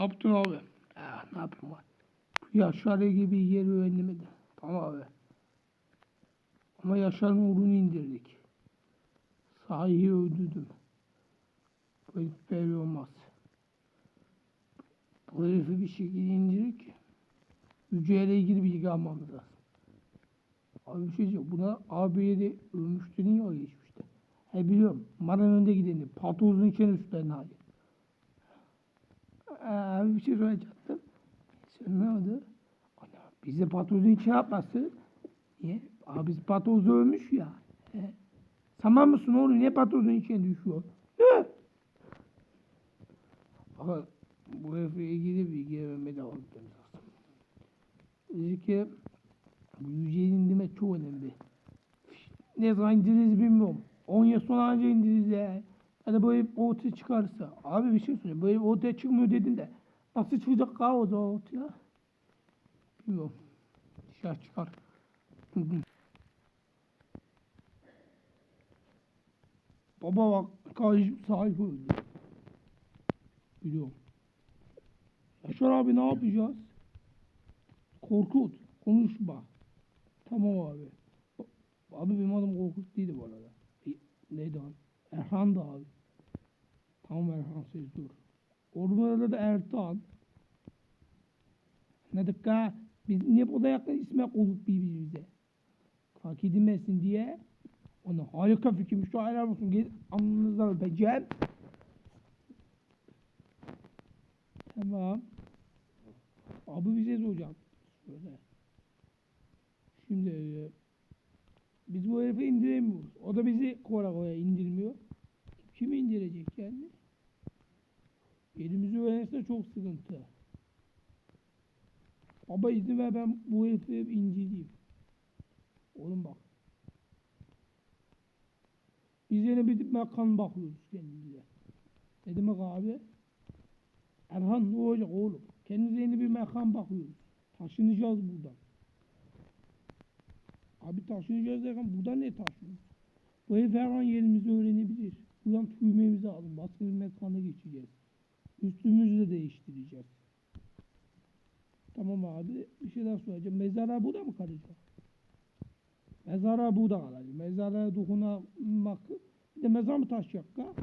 Yaptın abi? Ah, ne yapayım abi? Yaşar gibi yer öğrenemedi. Tamam abi. Ama Yaşar'ın uğrunu indirdik. Sahi öldürdüm. Böyle böyle olmaz. Bu herifi bir şekilde indirdik. Hücreyle ilgili bilgi almamız lazım. Abi bir şey diyeceğim. Buna abiye de ölmüş dedin ya geçmişte. He biliyorum. Maranın önünde gideni. Patozun içine üstlerine hali. Abi bir şey soracaktım. Sen ne oldu? Ana, bizi patozun içine atması. Niye? Abi biz patozu ölmüş ya. He. Tamam mısın oğlum? Niye patozun içine düşüyor? He. Ama bu herife ilgili bilgi vermeye devam etmemiz lazım. Dedi bu yüceyi indirmek çok önemli. Ne zaman indiririz bilmiyorum. 10 yıl sonra anca indiririz ya. Hani böyle bir ortaya çıkarsa. Abi bir şey söyleyeyim. Böyle bir ortaya çıkmıyor dedin de. Nasıl çıkacak ka o zaman ortaya? Bilmiyorum. Dışarı çıkar. Baba bak kardeşim sahip öldü. Biliyorum. Yaşar abi ne yapacağız? Korkut. Konuşma. Tamam abi. Abi benim adım Korkut değildi bu arada. E, neydi abi? Erhan da abi. Tamam Erhan siz dur. Ormanda da Ertan. Ne dakika? Biz niye bu da yakın isme koyduk birbirimize? Fark edilmesin diye. Ona harika fikirmiş. Şu helal olsun. Gel alnınızdan öpeceğim. Tamam. Abi şey soracağım. Şöyle. Şimdi biz bu herifi indiremiyoruz. O da bizi kola koya indirmiyor. Kim indirecek yani? Elimizi öğrenirse çok sıkıntı. Baba izin ver ben bu herifi inceleyeyim. Oğlum bak. Biz yine bir mekan bakıyoruz kendimize. Ne demek abi? Erhan ne olacak oğlum? Kendimize yeni bir mekan bakıyoruz. Taşınacağız buradan. Abi taşınacağız derken buradan ne taşınıyoruz? Bu herif her an yerimizi öğrenebilir. Buradan tüymemizi alın. Başka bir mekana geçeceğiz. Üstümüzü de değiştireceğiz. Tamam abi. Bir şey daha söyleyeceğim. Mezara burada mı kalacak? Mezara burada kalacak. Mezara dokunmak. Bir de mezar mı taşıyacak ha?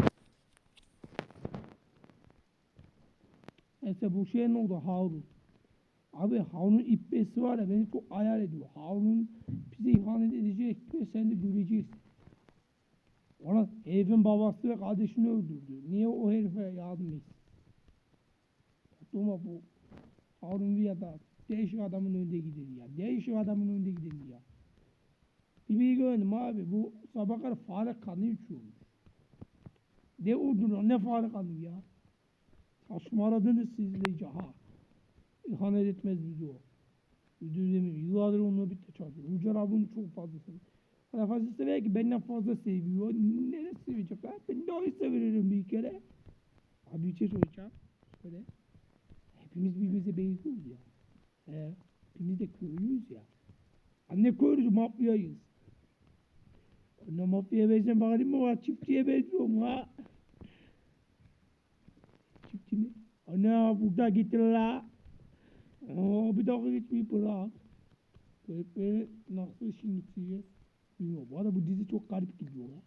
Neyse bu şey ne oldu? Harun. Abi Harun'un ibbesi var ya beni çok ayar ediyor. Harun bize ihanet edecek ve sen de göreceksin. Ona herifin babası ve kardeşini öldürdü. Niye o herife yardım etsin? Ama bu Harun ya da değişik adamın önünde gider ya. Değişik adamın önünde gider ya. Bir bilgi öğrendim abi. Bu sabah kadar fare kanı içiyormuş. Ne öldürüyor ne fare kanı ya. Saçmaladınız siz de ha. İhanet etmez bizi o. Demiyorum. Yıllardır onunla birlikte çalışıyor. Hücar abi onu çok fazla seviyor. Hani fazla sever ki benden fazla seviyor. Neresi sevecek ha? Ben daha iyi severim bir kere. Abi bir şey söyleyeceğim. Söyle. Hepimiz birbirimize benziyoruz ya. He. Hepimiz de köylüyüz ya. Anne köylüyüz, mafyayız. Anne mafyaya benzeyen bakalım mı var? Çiftçiye benziyorum ha. Çiftçi mi? Ana burada gitti la. Aa, bir dakika gitmeyi bırak. Böyle nasıl şimdi çizeceğiz? Bilmiyorum. Bu arada bu dizi çok garip gidiyor ya.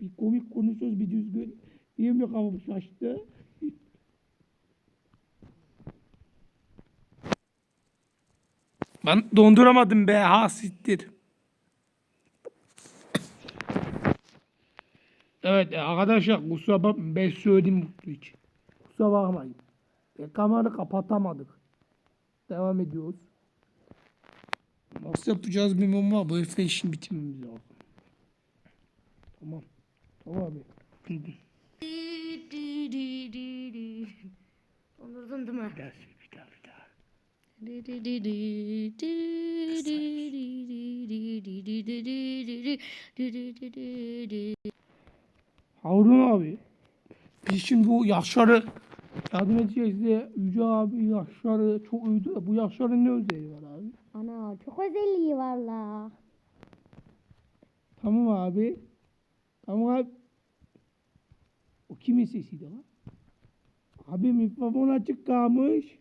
Bir komik konuşuyoruz bir düzgün. De kafam şaştı. Ben donduramadım be ha sittir. Evet e, arkadaşlar kusura bakmayın ben söyledim mutlu için. Kusura bakmayın. E, kamerayı kapatamadık. Devam ediyoruz. Nasıl yapacağız bilmiyorum ama bu herife işin bitirmemiz lazım. Tamam. Tamam abi. Anladın değil mi? bir daha söyle, bir daha bir daha. Harun abi. Biz şimdi bu Yaşar'ı yardım edeceğiz diye Yüce abi Yaşar'ı çok de Bu Yaşar'ın ne özelliği var abi? Ana çok özelliği var la. Tamam abi. Tamam abi. O kimin sesiydi lan? Abi mikrofon açık kalmış.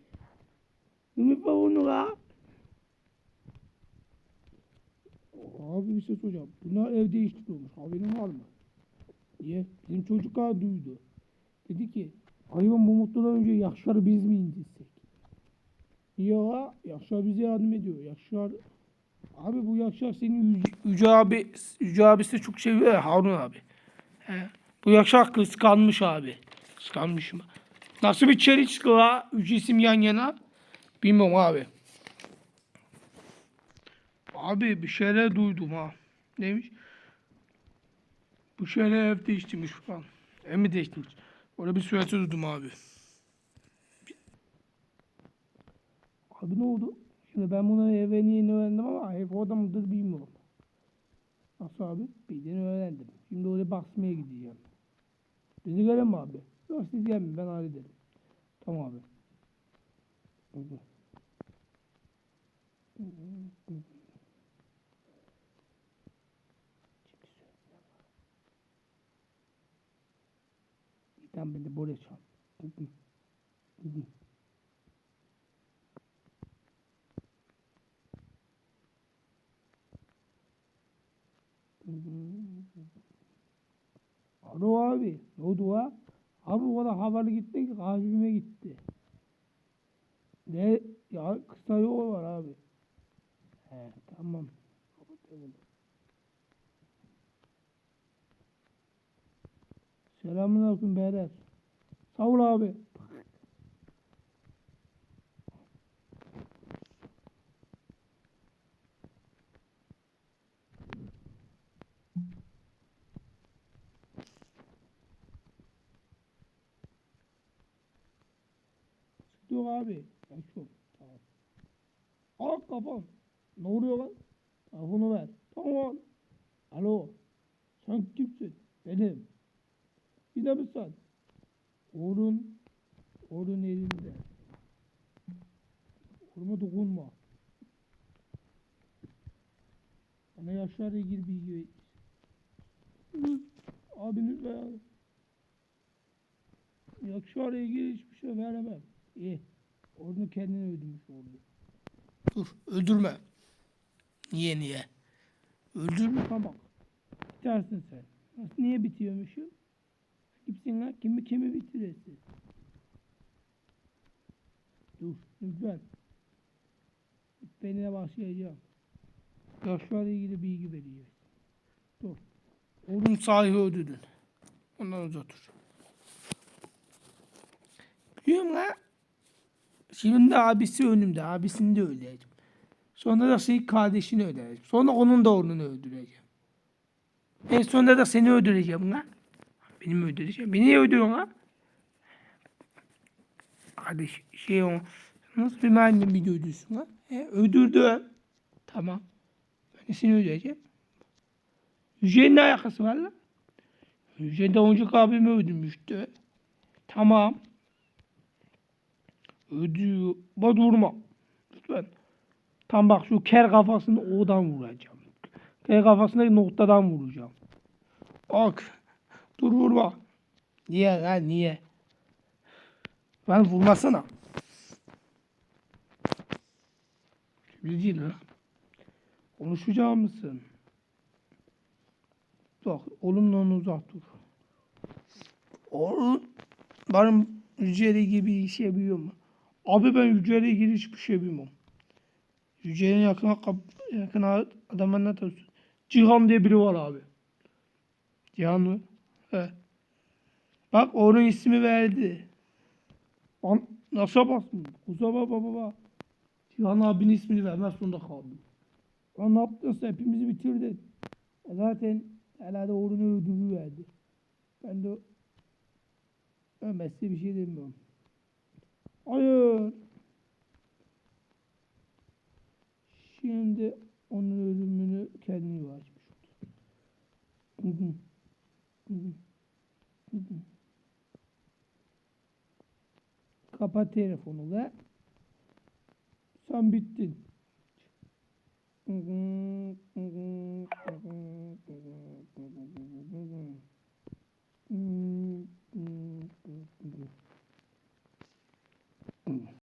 Mikrofonu la. Abi bir şey soracağım. Bunlar ev değiştiriyormuş. Haberin var mı? Niye? Bizim çocuklar duydu. Dedi ki hayvan bu mutludan önce Yaşar'ı biz mi indirsek? Ya Yaşar bize yardım ediyor. Yaşar Abi bu Yaşar senin Yüce, abi Yüce abisi çok seviyor ya Harun abi. He. Bu Yaşar kıskanmış abi. Kıskanmış mı? Nasıl bir çelişki la? Üç isim yan yana. Bilmiyorum abi. Abi bir şeyler duydum ha. Neymiş? Bu şeyler ev değiştirmiş falan. Ev mi değiştirmiş? Orada bir süreç duydum abi. Abi ne oldu? Şimdi ben bunu eve niye öğrendim ama orada mıdır bilmiyorum. Nasıl abi? Birden öğrendim. Şimdi oraya basmaya gideceğim. Beni gören mi abi? Yok siz gelmeyin ben hallederim. Tamam abi. Hı hı. Tane ben de böyle çal. Hı hı. Hı hı. Hı hı. Alo abi. Ha? Abi o da havalı gitti ki kalbime gitti. Ne? Ya kısa yol var abi. He tamam. Kapatıyorum. Selamun aleyküm beyler. Sağ ol abi. Yok abi. Açıyorum. Tamam. Al kafam. Ne oluyor lan? Telefonu ver. Tamam. Alo. Sen kimsin? Benim. Bir de misin? Oğlun. Oğlun elinde. Oğluma dokunma. Bana yaşlarla ilgili bilgi ver. Hı, Abiniz ver. Yaşlarla ilgili hiçbir şey veremem. İyi. Onu kendini öldürmüş oldu. Dur öldürme. Niye niye? Öldürme tamam. Bitersin sen. Nasıl niye bitiyormuşum? Kimsin lan? Kimi kimi bitirirsin? Dur lütfen. Benimle başlayacağım. Yaşlarla ilgili bilgi vereceğiz. Dur. Oğlum sahibi öldürdün. Ondan uzak dur. Biliyorum lan. Şimdi abisi önümde. Abisini de öldüreceğim. Sonra da senin kardeşini öldüreceğim. Sonra onun da oğlunu öldüreceğim. En sonunda da seni öldüreceğim lan. Beni mi? Beni niye öldürüyorsun lan? Kardeş şey o. Nasıl bir annem bir öldürsün lan? He, öldürdü. Tamam. Ben seni öldüreceğim. Yüce'nin ne alakası var lan? Yüce de önceki abimi öldürmüştü. Tamam. Ödüyor. Bak vurma. Lütfen. Tam bak şu ker kafasını oradan vuracağım. Ker kafasındaki noktadan vuracağım. Bak. Dur vurma. Niye lan niye? Ben vurmasana. Şimdi değil lan. Konuşacak mısın? Bak oğlumla uzak dur. Oğlum benim Yüce'yle gibi bir şey biliyor mu? Abi ben Yüce'yle ilgili hiçbir şey bilmiyorum. Yüce'nin yakın, kap- yakın adamı ne? Cihan diye biri var abi. Cihan mı? Bak onun ismi verdi. An nasıl bastın? Kusura baba baba. Cihan abinin ismini vermez sonunda kaldım. Lan ne yaptın? Hepimizi bitirdin. E zaten herhalde oğlunu öldürüverdi. Ben de ölmezse bir şey demiyorum. Hayır. Şimdi onun ölümünü kendini açmış oldu. Kapat telefonu ve sen bittin. Hı